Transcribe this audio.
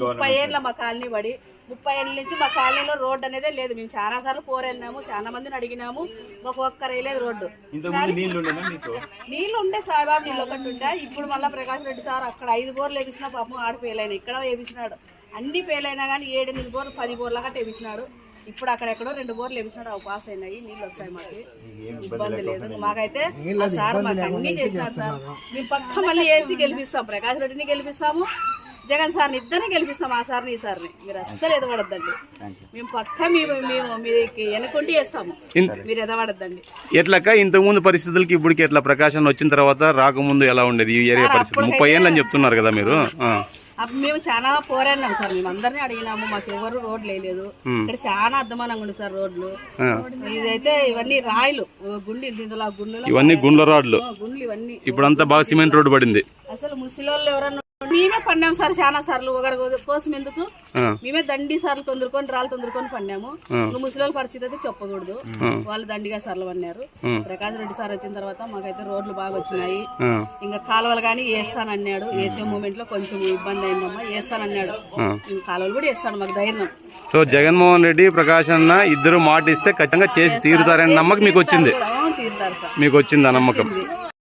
ముప్పై ఏళ్ళ మా కాలనీ పడి ముప్పై ఏళ్ళ నుంచి మా కాలనీలో రోడ్డు అనేదే లేదు. మేము చాలా సార్లు పోరెన్నాము చాలా మందిని అడిగినాము మాకు ఒక్కరు వేయలేదు రోడ్డు. ఇంతకుముందు నీళ్ళు ఉండే సాయిబాబు నీళ్ళు ఒకటి ఉండే. ఇప్పుడు మళ్ళీ ప్రకాష్ రెడ్డి సార్ అక్కడ ఐదు బోర్లు వేపించిన పాపం ఆడ పేలైన ఇక్కడ వేపించినాడు అన్ని పేలైనా కానీ ఏడెనిమిది బోర్లు పది బోర్ల గట్ట వేపించినాడు ఇప్పుడు అక్కడెక్కడో రెండు బోర్లు వేపించినాడు అవి పాస్ అయినాయి నీళ్ళు వస్తాయి మాకు. ఇబ్బంది లేదు. మాకైతే సార్ మాకు అన్ని చేసినాడు సార్. మేము పక్క మళ్ళీ వేసి గెలిపిస్తాం ప్రకాష్ రెడ్డిని గెలిపిస్తాము. జగన్ సార్ని ఇద్దరిని గెలిపిస్తాం ఆ సార్ని ఈ సార్ని. మీరు అస్సలు ఎదవడద్దండి. మేము పక్క మేము మేము మీకు వెనుకుండి వేస్తాము మీరు ఎదవడద్దండి. ఎట్లక్క ఇంతకుముందు పరిస్థితులకి ఇప్పటికి ఎట్లా ప్రకాశం వచ్చిన తర్వాత రాకముందు ఎలా ఉండేది ఈ ఏరియా పరిస్థితి? ముప్పై ఏళ్ళు అని చెప్తున్నారు కదా మీరు. అప్పుడు మేము చాలా పోరాడినాం సార్. మేము అందరినీ అడిగినాము మాకు ఎవరు రోడ్లు వేయలేదు. ఇక్కడ చాలా అద్దమానంగా ఉంది సార్ రోడ్లు. ఇదైతే ఇవన్నీ రాయిలు గుండి ఇందులో గుండెలో ఇవన్నీ గుండ్ల రాడ్లు. గుండ్లు ఇవన్నీ. ఇప్పుడంతా బాగా సిమెంట్ రోడ్డు పడింది. అసలు ముసలోళ్ళు ఎవరన్నా మేమే పన్నాం సార్ చాలా సార్లు. ఒకరి కోసం ఎందుకు. మేమే దండి సార్లు తొందరకొని రాళ్ళు తొందరకొని పన్నాము ఇంకా ముసలోళ్ళ పరిస్థితి అయితే చెప్పకూడదు. వాళ్ళు దండిగా సార్లు పన్నారు ప్రకాష్ రెడ్డి సార్ వచ్చిన తర్వాత మాకైతే రోడ్లు బాగా వచ్చినాయి. ఇంకా కాలువలు కానీ వేస్తానన్నాడు. వేసే మూమెంట్లో కొంచెం ఇబ్బంది అయిందమ్మా. వేస్తానన్నాడు. ఇంకా కాలువలు కూడా వేస్తాడు మాకు ధైర్యం. సో జగన్మోహన్ రెడ్డి ప్రకాశ్ అన్న ఇద్దరు మాట ఇస్తే ఖచ్చితంగా చేసి తీరుతారనే నమ్మకం మీకు వచ్చింది. మీకు వచ్చింది ఆ నమ్మకం